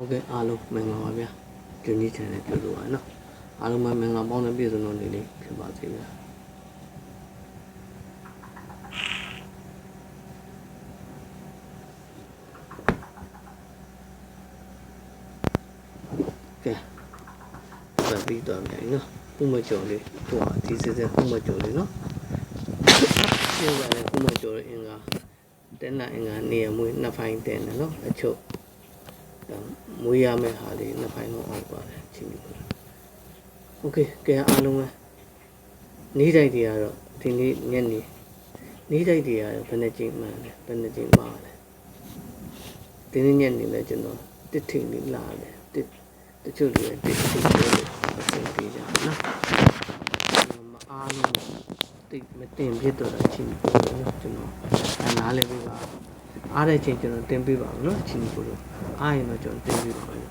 ဟုတ်ကဲ့အားလုံးမင်္ဂလာပါဗျာကျွန်းကြီး channel ကြိုဆိုပါနော်အားလုံးပဲမင်္ဂလာပေါင်းတဲ့ပြည့်စုံတဲ့နေ့လေးဖြစ်ပါစေဗျာကဲပြန်ပြီးတော့ပြန်နော်ဥမကျော်လေးဟိုဟာဒီစစ်စစ်ဥမကျော်လေးနော်ဒီကလည်းဥမကျော်လေးအင်္ဂါတဲနာအင်္ဂါနေရာမွေးနှစ်ဖိုင်တဲတယ်နော်အချုပ် မွေးရမယ့်ဟာလေးနှစ်ပိုင်းလုံးအောင်ပါတယ်ချင်းပြီးပါโอเคကဲအားလုံးပဲနေ့တိုက်တွေကတော့ဒီနေ့ညနေနေ့တိုက်တွေကတော့ဘယ်နှကြိမ်မှန်လဲဘယ်နှကြိမ်ပါလဲဒီနေ့ညနေလဲကျွန်တော်တစ်ထိန်လေးလာတယ်တစ်တချို့တွေတစ်ထိန်လေးအဆင်ပြေကြနော်မအားလုံးတိတ်မတင်ဖြစ်တော့တာချင်းပြီးပါနော်ကျွန်တော်အနားလည်းပြပါ အားတဲ့ချိန်ကျွန်တော်တင်ပြပါမယ်နော်ချင်းပြီးလို့အားရင်တော့ကျွန်တော်တင်ပြပါမယ်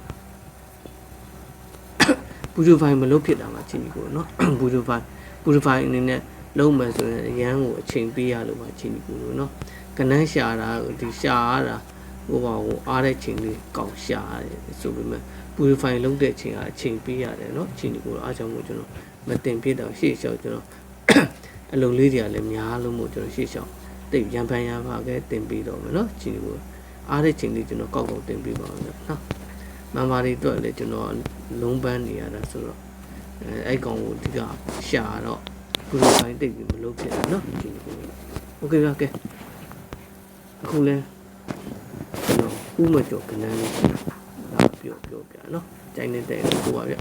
ဘူဂျိုဖိုင်မလုပ်ဖြစ်တာမှချင်းကြီးကိုနော်ဘူဂျိုဖိုင်ဘူဂျိုဖိုင်အနေနဲ့လုံးမယ်ဆိုရင်အရန်ကိုအချိန်ပေးရလို့မှချင်းကြီးကိုလို့နော်ကနန်းရှာတာဒီရှာရတာဟိုပါဟိုအားတဲ့ချိန်လေးကောက်ရှာရတယ်ဆိုပေမဲ့ဘူဂျိုဖိုင်လုံးတဲ့ချိန်ကအချိန်ပေးရတယ်နော်ချင်းကြီးကိုအားကြောင့်မို့ကျွန်တော်မတင်ပြတော့ရှေ့လျှောက်ကျွန်တော်အလုပ်လေးတွေကလည်းများလို့မို့ကျွန်တော်ရှေ့လျှောက် တိတ်ရံဖန်ရံဖာကဲတင်ပြီးတော့မယ်နော်ချင်းကြီးကို အားတဲ့ချိန်လေးကျွန်တော်ကောက်ကောက်တင်ပြပါမယ်နော်မန်မာတွေအတွက်လည်းကျွန်တော်လုံးပန်းနေရတာဆိုတော့အဲအဲ့ကောင်ကိုဒီကရှာတော့ဂရုပိုင်းတိတ်ပြီးမလုပ်ဖြစ်ဘူးနော်ဒီလိုโอเคပါကဲအခုလဲကျွန်တော်ဥမကျော်ကနန်းလေးဒါပြောပြောပြနော်ကြိုင်းနေတဲ့ကိုပါဗျ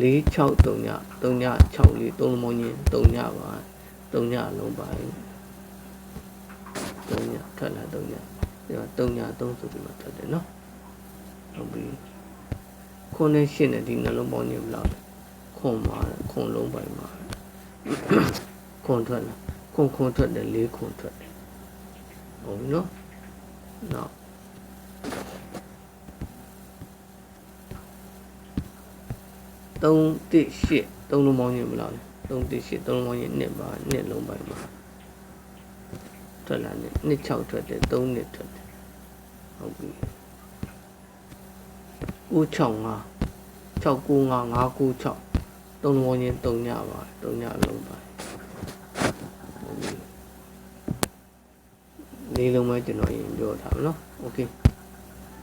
463ည3ည6လေး3လုံးမင်း3ညပါ3ညလုံးပါ 3ညခက်လာ3ညဒီမှာ3ည3ဆိုပြီးမှထွက်တယ်နော်ဟုတ်ပြီခွန်နဲ့ရှင်းတဲ့ဒီနှလုံးပေါင်းကြီးဘယ်လောက်လဲခွန်ပါခွန်လုံးပိုင်ပါခွန်ထွက်လာခွန်ခွန်ထွက်တယ်၄ခွန်ထွက်တယ်ဟုတ်ပြီနော်နောက်3 1 8 3လုံးပေါင်းကြီးဘယ်လောက်လဲ3 1 8 3လုံးပေါင်းကြီး1ပါ1လုံးပိုင်ပါ ထွက်လာတယ်နှစ်6ထွက်တယ်3နှစ်ထွက်တယ်ဟုတ်ပြီ9 6 5 6 9 5 5 9 6 3လုံးပေါင်းချင်း3ညပါ3ညလုံးပါဟုတ်ပြီလေးလုံးပဲကျွန်တော်ရင်ပြောထားမယ်နော်โอเค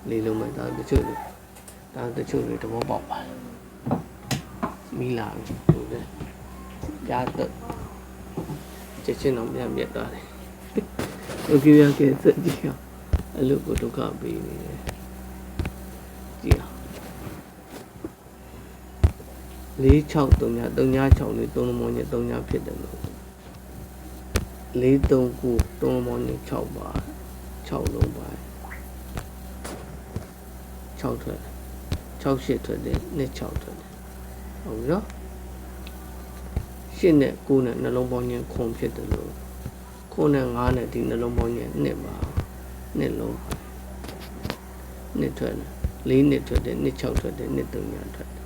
လေးလုံးပဲဒါတချို့တွေဒါတချို့တွေသဘောပေါက်ပါမိလာပြီဟုတ်တယ်ကြားတော့ချက်ချင်းတော့ပြန်ပြတ်သွားတယ် ဒုက္ခရကဲစက်ကြည့်အောင်အဲ့လိုကိုဒုက္ခပေးနေတယ်ကြည့်အောင်၄6 3ည3ည6လေး3မောည3ညဖြစ်တယ်လို့၄3 9 3မောည6ပါ6လုံးပါ6ထွက်6 8ထွက်တယ်2 6ထွက်တယ်ဟုတ်ပြီနော်ရှင်းနဲ့ကိုယ်နဲ့နှလုံးပေါင်းရင်ခုံဖြစ်တယ်လို့ ခုနဲ့ငါးနဲ့ဒီနှလုံးပေါင်းရဲ့နှစ်ပါနှစ်လုံးနှစ်ထွက်တယ်လေးနှစ်ထွက်တယ်နှစ်6ထွက်တယ်နှစ်3ညထွက်တယ်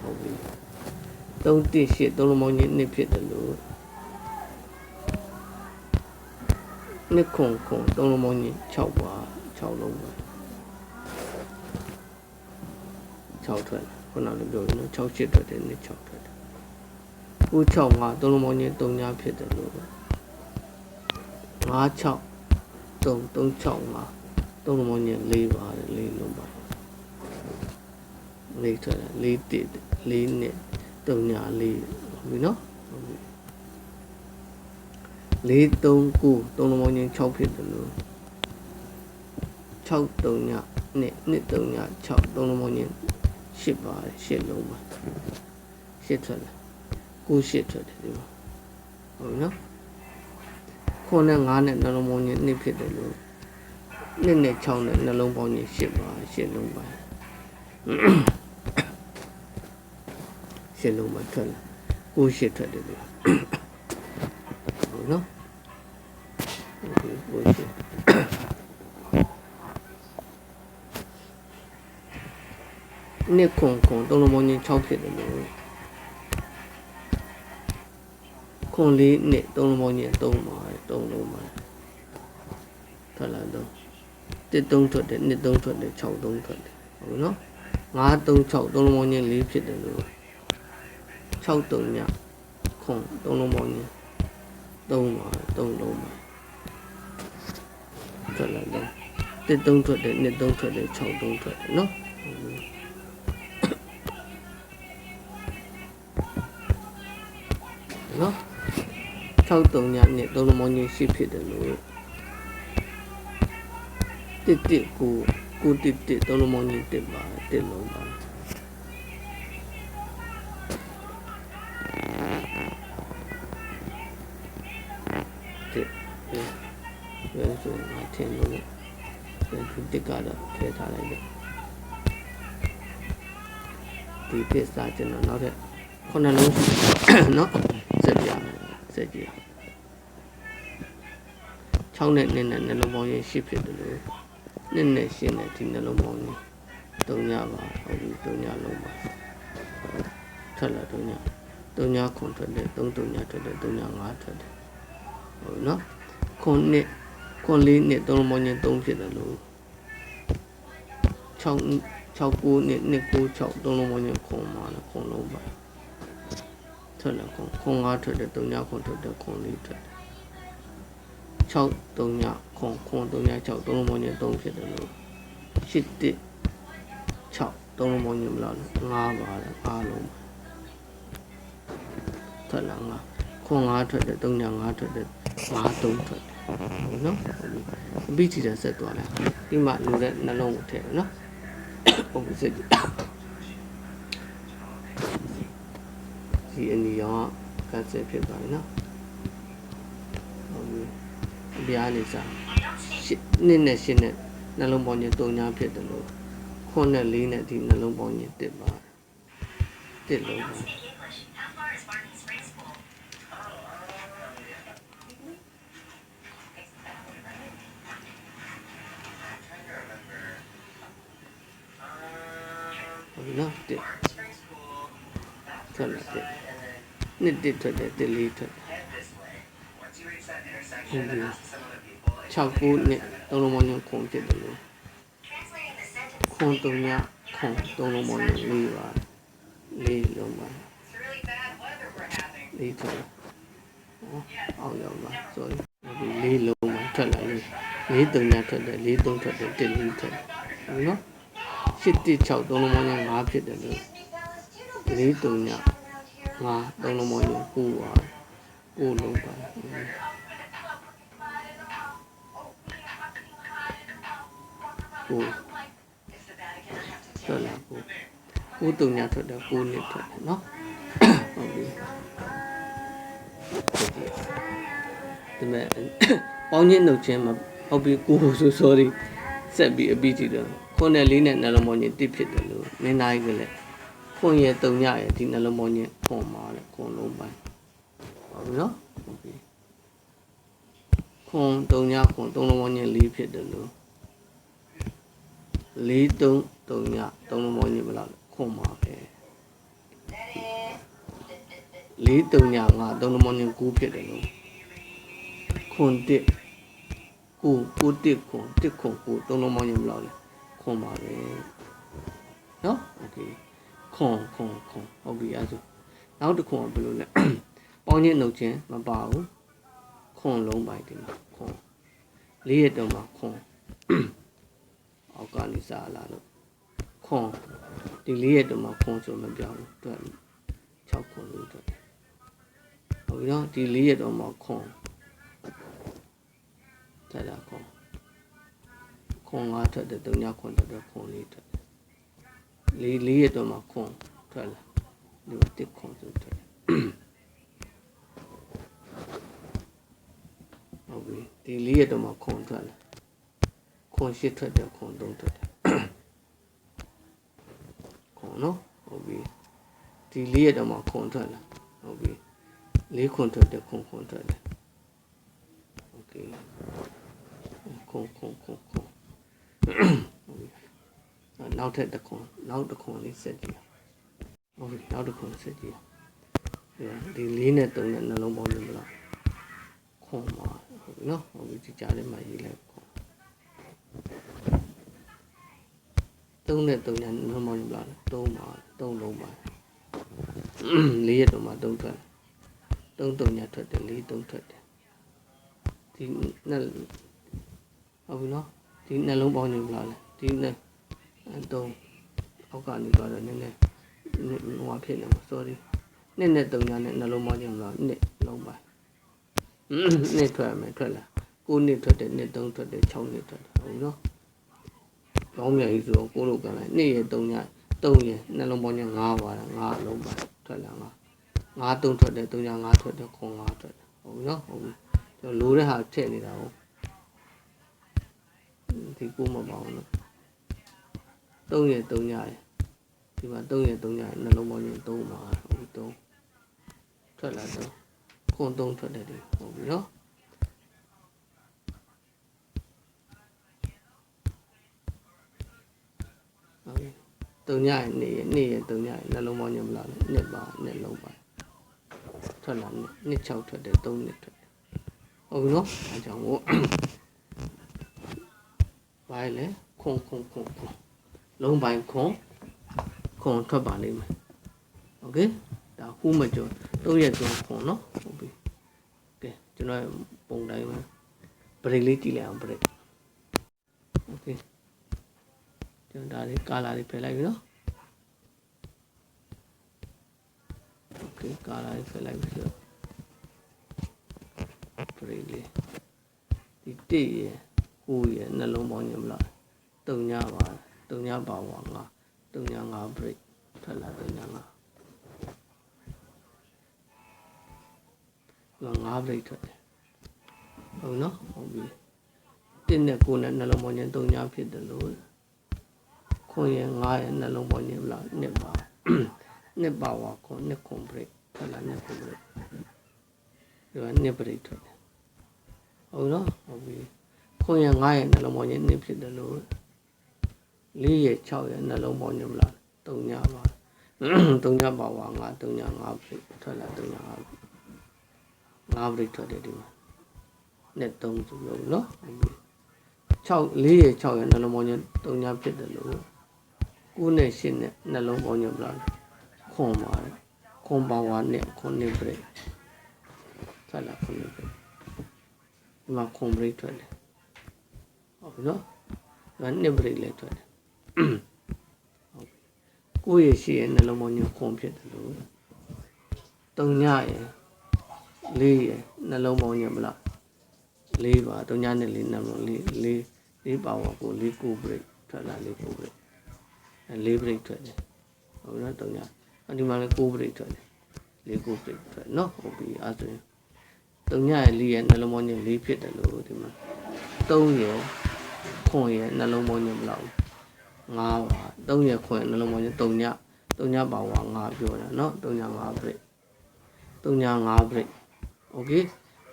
ဟုတ်ပြီ3 1 8 3လုံးပေါင်းရဲ့နှစ်ဖြစ်တယ်လို့နှစ်ခုခု3လုံးပေါင်းရဲ့6ပါ6လုံးပါ6ထွက်တယ်ခုနလိုပြောရင်6 8ထွက်တယ်နှစ်6ထွက်တယ်9 6 5 3လုံးပေါင်းရဲ့3ညဖြစ်တယ်လို့ 56 3 365 3လုံးမည4ပါတယ်4လုံးပါ4ထွက်တယ်4တစ်4နဲ့3ညာ4ဟုတ်ပြီနော်ဟုတ်ပြီ4 3 9 3လုံးမည6ဖြစ်တယ်လို့6 3ညာနဲ့2 3ညာ6 3လုံးမည8ပါတယ်8လုံးပါ8ထွက်တယ်9 8ထွက်တယ်ဒီမှာဟုတ်ပြီနော် ခုနဲ့9နဲ့နှလုံးပေါင်းကြီးနှစ်ဖြစ်တယ်လို့နှစ်နဲ့6နဲ့နှလုံးပေါင်းကြီး10ပါ10လုံးပါ10လုံးပါထွက်လာ9 10ထွက်တယ်လို့ဟုတ်နော်9 10နှစ်ခုံခုံသုံးလုံးပေါင်းကြီး6ဖြစ်တယ်လို့ ခွန်လေးနှစ်သုံးလုံးပေါင်းကြီး3ပါ3လုံးပါထွက်လာတော့1တစ်သုံးထွက်တယ်နှစ်သုံးထွက်တယ်6သုံးထွက်တယ်ဟုတ်ပြီနော်9 3 6သုံးလုံးပေါင်းချင်း4ဖြစ်တယ်လို့6 3ညခွန်သုံးလုံးပေါင်းချင်း3ပါ3လုံးပါထွက်လိုက်တယ်တစ်သုံးထွက်တယ်နှစ်သုံးထွက်တယ်6သုံးထွက်တယ်နော်ဟုတ်ပြီနော် 6 3ညနှစ်သုံးလုံးပေါင်းချင်း10ဖြစ်တယ်လို့ တစ်တစ်ကိုကိုတစ်တစ်သုံးလုံးပေါင်းကြီးတစ်ပါတစ်လုံးပါတစ်ဘယ်ဆိုမှထင်လို့ဒီတစ်ကတော့ထည့်ထားလိုက်တယ်ဒီတစ်စားကျွန်တော်နောက်ထပ်ခုနှစ်လုံးเนาะစက်ပြ မယ်စက်ကြည့်6နဲ့9နဲ့နှလုံးပေါင်းရင်10ဖြစ်တယ်လို့နှစ်နဲ့ရှင်းတဲ့ဒီနှလုံးပေါင်းကြီး၃ညပါဟုတ်ပြီ၃ညလုံးပါထွက်လာ၃ည၃ညခွန်ထွက်တယ်၃၃ညထွက်တယ်၃ည၅ထွက်တယ်ဟုတ်နော်ခွန်နှစ်ခွန်လေးနှစ်၃လုံးပေါင်းကြီး၃ဖြစ်တယ်လို့6 6 9နှစ်နှစ်9 6သုံးလုံးပေါင်းကြီးခွန်ပါလားခွန်လုံးပါ ထွက်လာခွန်ခွန်၅ထွက်တယ်၃ညခွန်ထွက်တယ်ခွန်လေးထွက်တယ်6 3ညခွန်ခွန်3ည6သုံးလုံးပေါင်းကြီး3ဖြစ်တယ်လို့8 1 6သုံးလုံးပေါင်းကြီးမလား5ပါလေအားလုံးထွက်လာ5ခွန်5ထွက်တယ်3ည5ထွက်တယ်5 3ထွက်တယ်ဟုတ်နော်အပိချီတဲ့ဆက်သွားလိုက်ဒီမှာလိုတဲ့နှလုံးကိုထည့်တယ်နော်ဟုတ်ပြီစစ်ကြည့် ဒီအနီရောကန်ဆယ်ဖြစ်သွားပြီနော်ဟုတ်ပြီအပြားနေစားရှစ်နှစ်နဲ့ရှစ်နဲ့နှလုံးပေါင်းချင်း၃ညဖြစ်တယ်လို့ခွန်းနဲ့လေးနဲ့ဒီနှလုံးပေါင်းချင်းတစ်ပါတစ်လုံးပါ How far is Barton Springs School? ဟုတ်ပြီနော်တစ် Springs School. ထွက်လာတစ် နှစ်တစ်ထွက်တယ်တစ်လေးထွက်တယ် Head this way. Once you reach that intersection, Mhm. ask some of the people. and 6ခုနှစ်သုံးလုံးပေါင်းချင်းခွန်ဖြစ်တယ်လို့ Translating the sentence. ခွန်၃ညခွန်သုံးလုံးပေါင်းချင်းလေးပါလေးလုံးပါ It's really bad weather we're having. လေးထွက်လာဟောအောက်ရောက်လာ sorry ဒီလေးလုံးပါထွက်လာလေးလေး၃ညထွက်တယ်လေး၃ထွက်တယ်တစ်လေးထွက်တယ်ဟုတ်နော်ရှစ်တစ်6သုံးလုံးပေါင်းချင်း5ဖြစ်တယ်လို့လေး၃ည 5သုံးလုံးပေါင်းချင်း9ပါ9လုံးပါကို If the Vatican have to ထွက် take လာကိုကိုတုံညာထွက်တယ်ကိုနှစ်ထွက်တယ်နော်ဟုတ်ပြီဒီမဲ့ပေါင်းချင်းနှုတ်ချင်းမှာဟုတ်ပြီကိုဆို sorry ဆက်ပြီးအပြီးကြည့်တော့ခွန်းနဲ့လေးနဲ့နှလုံးပေါင်းချင်းတစ်ဖြစ်တယ်လို့မင်းသားကြီးကလည်း ခွန်းရဲ့တုံညာရဲ့ဒီနှလုံးပေါင်းချင်းခွန်ပါလေခွန်လုံးပိုင်းဟုတ်ပြီနော်ဟုတ်ပြီခွန်တုံညာခွန်သုံးလုံးပေါင်းချင်းလေးဖြစ်တယ်လို့ လေးသုံးသုံးညသုံးလုံးပေါင်းညမလားခွန်ပါပဲလေးသုံးညငါသုံးလုံးပေါင်းည9ဖြစ်တယ်လို့ခွန်တစ်ကိုကိုတစ်ခွန်တစ်ခွန်ကိုသုံးလုံးပေါင်းညမလားလေခွန်ပါပဲနော်โอเค ခွန်ခွန်ခွန်ဟုတ်ပြီအဲ့ဒါနောက်တစ်ခွန်ကဘယ်လိုလဲပေါင်းချင်းနှုတ်ချင်းမပါဘူးခွန်လုံးပိုက်တယ်ခွန်လေးရတော့မှာခွန်အောက်ကနေစားလာလို့ခွန်ဒီလေးရက်တော့မှခွန်ဆိုမပြောင်းဘူးတွက်6ခွန်လို့တွက်ဟုတ်ပြီနော်ဒီလေးရက်တော့မှခွန်တက်တာခွန်ခွန်ငါထွက်တဲ့တုံညာခွန်ထွက်တဲ့ခွန်လေးထွက် လေးလေးရက်တော့မှခွန်ထွက်လာဒီမှာတစ်ခွန်ဆိုထွက်ဟုတ်ပြီဒီလေးရက်တော့မှခွန်ထွက်လာ ခွန်ရှိထွက်တယ်ခွန်သုံးထွက်တယ်ခွန်နော်ဟုတ်ပြီဒီလေးရတော့မှခွန်ထွက်လာဟုတ်ပြီလေးခွန်ထွက်တယ်ခွန်ခွန်ထွက်တယ်โอเคခွန်ခွန်ခွန်ခွန်ဟုတ်ပြီအဲ့ နောက်ထပ်တစ်ခွန်နောက်တစ်ခွန်လေးဆက်ကြည့်ဟုတ်ပြီနောက်တစ်ခွန်ဆက်ကြည့်ဒီလေးနဲ့သုံးနဲ့နှလုံးပေါင်းတယ်မလားခွန်ပါဟုတ်ပြီနော်ဟုတ်ပြီဒီကြားထဲမှာရေးလိုက်ခွန်3နဲ့3ညာနှမောင်းယူလာတယ်3ပါ3လုံးပါ4ရက်တော့မှ3ထွက်3 3ညာထွက်တယ်4 3ထွက်တယ်ဒီနှစ်ဟုတ်ပြီနော်ဒီနှလုံးပေါင်းယူလာတယ်ဒီနှစ် 3အောက်ကနေသွားတော့နည်းနည်းဟိုဟာဖြစ်နေမှာ sorry နှစ်နဲ့3ညာနဲ့နှလုံးပေါင်းယူလာနှစ်လုံးပါနှစ်ထွက်မယ်ထွက်လာ9နှစ်ထွက်တယ်နှစ်3ထွက်တယ်6နှစ်ထွက်တယ်ဟုတ်ပြီနော်ကောင်းမြတ်ကြီးဆိုတော့ကိုလိုကလည်း2ရက်3ည3ရက်နှလုံးပေါင်းည9ပါတာ9လုံးပါထွက်လာ9 9 3ထွက်တယ်3ည9ထွက်တယ်ခွန်9ထွက်တယ်ဟုတ်ပြီနော်ဟုတ်ပြီကျွန်တော်လိုတဲ့ဟာထည့်နေတာဟုတ်ဒီကိုမပေါအောင်နော် 3ရက်3ညရယ်ဒီမှာ3ရက်3ညရယ်နှလုံးပေါင်းည3ပါဟုတ်ပြီ3ထွက်လာတော့ခွန်3ထွက်တယ်ဒီဟုတ်ပြီနော်ဟုတ်ပြီတုံညရဲ့နေရဲ့နေရဲ့တုံညရဲ့နှလုံးပေါင်းညမလားလေနှစ်ပါနှစ်လုံးပါထွက်လာနှစ်နှစ်6ထွက်တယ်3နှစ်ထွက်တယ်ဟုတ်ပြီနော်အဲကြောင့်မို့ဘာလဲခွန်ခွန်ခွန်ခွန် လုံးပိုင်းခွန်ခွန်ထွက်ပါလိမ့်မယ်โอเคဒါခုမကျော်၃ရက်ကျော်ခွန်နော်ဟုတ်ပြီကဲကျွန်တော်ပုံတိုင်းမှာဘရိတ်လေးကြည့်လိုက်အောင်ဘရိတ်โอเค ကျွန်တော်ဒါလေးကာလာလေးဖယ်လိုက်ပြီနော်โอเคကာလာလေးဖယ်လိုက်ပြီဆိုတော့ပရိလေးဒီတိရဟိုရနှလုံးပေါင်းညမလားတုံညပါ တုံညပါဝါငါတုံညငါပရိထွက်လာတုံညငါဒီငါပရိထွက်တယ်ဟုတ်နော်ဟုတ်ပြီတင်းနဲ့ကိုယ်နဲ့နှလုံးပေါင်းညတုံညဖြစ်တယ်လို့ခွန်ရဲ့9ရဲ့နှလုံးပေါ်ညင်လာနှစ်ပါနှစ်ပါဝါခွန်နှစ်ခွန်ပရိထွက်လာနှစ်ခွန်ပရိဒီကနှစ်ပရိထွက်တယ်ဟုတ်နော်ဟုတ်ပြီခွန်ရဲ့9ရဲ့နှလုံးပေါ်ညင်နှစ်ဖြစ်တယ်လို့ 4ရဲ့6ရဲ့နှလုံးပေါ်ညင်လာ3ညပါ3ညပါဝါ9 3ည5ပရိထွက်လာ3ည5ပရိ5ပရိထွက်တယ်ဒီမှာနှစ်3ဆိုလို့နော်ဟုတ်ပြီ6 4ရဲ့6ရဲ့နှလုံးပေါ်ညင်3ညဖြစ်တယ်လို့9နဲ့10နဲ့နှလုံးပေါင်းညပလာခွန်ပါတယ်ခွန်ပါဝါနဲ့ခွန်နေပရိဆက်လာခွန်နေပရိဒီမှာခွန်ပရိထွက်တယ်ဟုတ်ပြီနော်ဒါနှစ်ပရိလည်းထွက်တယ်ဟုတ်ပြီ ကိုယ့်ရဲ့ရှိရဲ့နှလုံးပေါင်းညခွန်ဖြစ်တယ်လို့တုံညရဲ့လေးရဲ့နှလုံးပေါင်းညမလားလေးပါတုံညနဲ့လေးနှလုံးလေးလေးလေးပါဝါကိုလေးကိုပရိထွက်လာလေးကိုပရိ၄ break ထွက်တယ်ဟုတ်နော်တုံးညဒီမှာလည်း6 break ထွက်တယ်၄9 break ထွက်နော်ဟုတ်ပြီအဲဆိုရင်တုံးညရဲ့၄ရဲ့နှလုံးပေါင်းည၄ဖြစ်တယ်လို့ဒီမှာ3ရဲ့ခွန်ရဲ့နှလုံးပေါင်းညမလောက် 5ပါ3ရဲ့ခွန်ရဲ့နှလုံးပေါင်းည3ည3ညပါဝါ5ပြောတာနော်3ည5 break 3ည5 break okay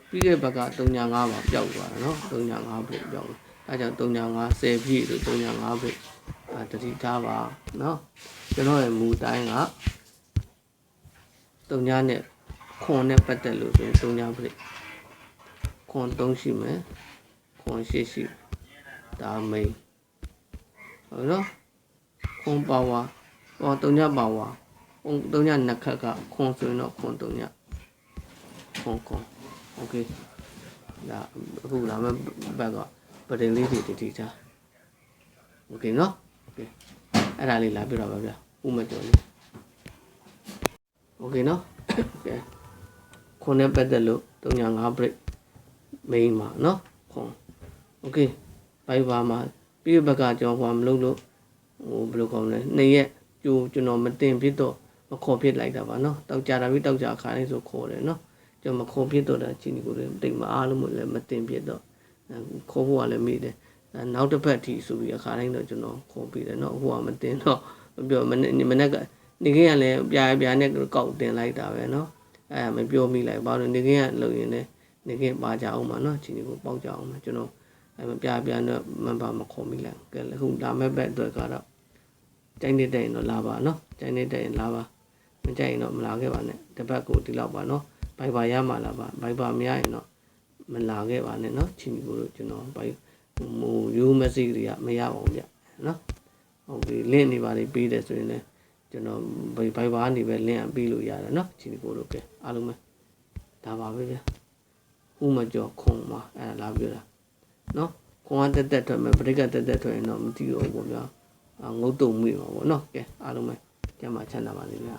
ပြီးတဲ့ဘက်က3ည5ပါပျောက်သွားတာနော်3ည5 break ပျောက်အဲကြောင့်3ည5 10ပြည့်လို့3ည5 break အဲတတိထားပါเนาะကျွန်တော်ရဲ့မူတိုင်းကတုံညာနဲ့ခွန်နဲ့ပတ်သက်လို့ဆိုရင်တုံညာပြိခွန်3ရှိမယ်ခွန်ရှိရှိဒါမိ န်ဟုတ်နော်ခွန်ပါဝါဟောတုံညာပါဝါခွန်တုံညာနှစ်ခက်ကခွန်ဆိုရင်တော့ခွန်တုံညာခွန်ခွန်โอเคဒါအခုလာမယ့်ဘက်ကပဒင်လေးတွေတတိထားโอเคเนาะโอเคအဲ့ဒါလေးလာပြတော့ပါဗျာဥမကျော်လေးโอเคเนาะโอเคခွန်နဲ့ပတ်သက်လို့305 break main မှာเนาะခွန်โอเคဘိုင်ဘာမှာ ပြီးဘက်ကကျွန်တော်ဟိုမလုပ်လို့ဟိုဘယ်လိုကောင်းလဲနှစ်ရက်ကျိုးကျွန်တော်မတင်ဖြစ်တော့မခေါ်ဖြစ်လိုက်တာပါနော်တောက်ကြတာပြီးတောက်ကြခါလေးဆိုခေါ်တယ်နော်ကျွန်တော်မခေါ်ဖြစ်တော့တဲ့အချိန်ကိုလည်းတိတ်မအားလို့မလဲမတင်ဖြစ်တော့ခေါ်ဖို့ကလည်းမိတယ်နောက်တစ်ဖက်ထိဆိုပြီးအခါတိုင်းတော့ကျွန်တော်ခေါ်ပြီးတယ်နော်ဟိုကမတင်တော့ပြောမနေ့မနေ့ကနေခင်းကလည်းပြားပြားနဲ့ကောက်တင်လိုက်တာပဲနော်အဲမပြောမိလိုက်ဘာလို့နေခင်းကလုံရင်လည်းနေခင်းပါကြအောင်ပါနော်ချင်းကိုပေါက်ကြအောင်ပါကျွန်တော် အဲ့ပြပြန်တော့မန်ပါမခေါ်မိလားကဲအခုလာမဲ့ဘက်အတွက်ကတော့တိုင်းနေတိုင်းတော့လာပါနော်တိုင်းနေတိုင်းလာပါမကြိုက်ရင်တော့မလာခဲ့ပါနဲ့တပတ်ကိုဒီလောက်ပါနော်ဘိုက်ပါရမှလာပါဘိုက်ပါမရရင်တော့မလာခဲ့ပါနဲ့နော်ချီမီကိုတို့ကျွန်တော်ဘိုက်ဟိုရိုးမက်ဆေ့တွေကမရအောင်ဗျနော်ဟုတ်ပြီလင့်နေပါလေပေးတယ်ဆိုရင်လည်းကျွန်တော်ဘိုက်ဘိုက်ပါနေပဲလင့်အပေးလို့ရတယ်နော်ချီမီကိုတို့ကဲအားလုံးပဲဒါပါပဲဗျဥမကျော်ခုံပါအဲ့ဒါလာပြောတာ နော်ခွန်ကတက်တက်ထွက်မယ်ပရိကတက်တက်ထွက်ရင်တော့မသိတော့ဘူးပေါ့ဗျာအာငုတ်တုံမိမှာပေါ့နော်ကဲအားလုံးပဲကျမ်းမှာချမ်းသာပါစေဗျာ